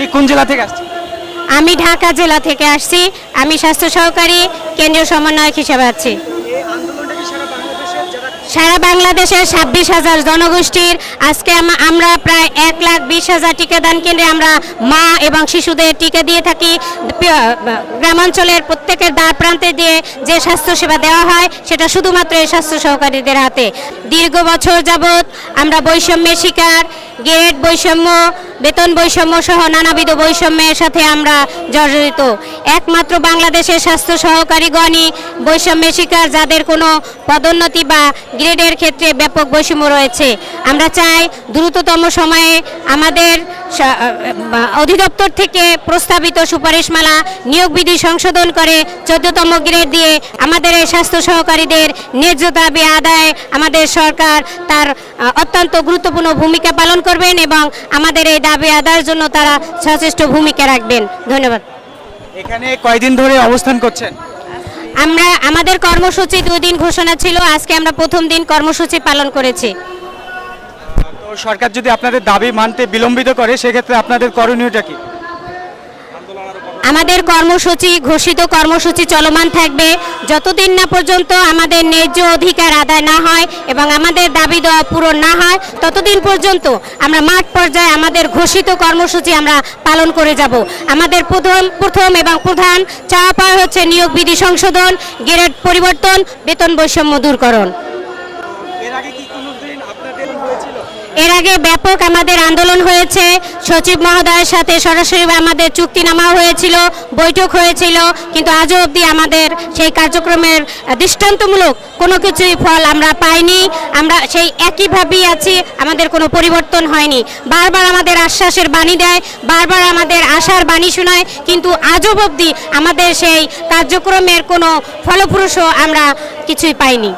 আপনি কোন জেলা থেকে আসছেন? আমি ঢাকা জেলা থেকে আসছি। আমি স্বাস্থ্য সহকারী, কেন্দ্রীয় সমন্বয়ক হিসেবে আছি। সারা বাংলাদেশের ছাব্বিশ হাজার জনগোষ্ঠীর আজকে আমরা প্রায় এক লাখ বিশ হাজার টিকাদান কেন্দ্রে আমরা মা এবং শিশুদের টিকা দিয়ে থাকি। গ্রামাঞ্চলের প্রত্যেকের দ্বার প্রান্তে দিয়ে যে স্বাস্থ্যসেবা দেওয়া হয়, সেটা শুধুমাত্র এই স্বাস্থ্য সহকারীদের হাতে। দীর্ঘ বছর যাবৎ আমরা বৈষম্যের শিকার গ্রেড বৈষম্য, বেতন বৈষম্য সহ নানাবিধ বৈষম্যের সাথে আমরা জর্জরিত। একমাত্র বাংলাদেশের স্বাস্থ্য সহকারীগণই বৈষম্যের শিকার, যাদের কোনো পদোন্নতি বা গ্রেডের ক্ষেত্রে ব্যাপক বৈষম্য রয়েছে। আমরা চাই দ্রুততম সময়ে আমাদের অধিদপ্তর থেকে প্রস্তাবিত সুপারিশমালা নিয়োগ বিধি সংশোধন করে চোদ্দতম গ্রেড দিয়ে আমাদের এই স্বাস্থ্য সহকারীদের ন্যায্য দাবি আদায় আমাদের সরকার তার অত্যন্ত গুরুত্বপূর্ণ ভূমিকা পালন করবেন এবং আমাদের এই দাবি আদায়ের জন্য তারা সচেষ্ট ভূমিকা রাখবেন। ধন্যবাদ। এখানে কয়দিন ধরে অবস্থান করছেন? আমরা আমাদের কর্মসূচি দুই দিন ঘোষণা ছিল আজকে আমরা প্রথম দিন কর্মসূচি পালন করেছি। তো সরকার যদি আপনাদের দাবি মানতে বিলম্বিত করে সেক্ষেত্রে আপনাদের করণীয়টা কি? আমাদের কর্মসূচি, ঘোষিত কর্মসূচি চলমান থাকবে। যতদিন না পর্যন্ত আমাদের ন্যায্য অধিকার আদায় না হয় এবং আমাদের দাবি দেওয়া পূরণ না হয়, ততদিন পর্যন্ত আমরা মাঠ পর্যায়ে আমাদের ঘোষিত কর্মসূচি আমরা পালন করে যাব। আমাদের প্রথম প্রথম এবং প্রধান চাওয়া পাওয়া হচ্ছে নিয়োগ বিধি সংশোধন, গ্রেড পরিবর্তন, বেতন বৈষম্য দূরকরণ এর আগে কি কোনোদিন আপনাদের হয়েছিল এর আগে ব্যাপক আমাদের আন্দোলন হয়েছে। সচিব মহোদয়ের সাথে সরাসরি আমাদের চুক্তিনামা হয়েছিল, বৈঠক হয়েছিল, কিন্তু আজও অবধি আমাদের সেই কার্যক্রমের দৃষ্টান্তমূলক কোনো কিছুই ফল আমরা পাইনি। আমরা সেই একইভাবেই আছি, আমাদের কোনো পরিবর্তন হয়নি। বারবার আমাদের আশ্বাসের বাণী দেয়, বারবার আমাদের আশার বাণী শোনায়, কিন্তু আজও অবধি আমাদের সেই কার্যক্রমের কোনো ফলপ্রসূ আমরা কিছুই পাইনি।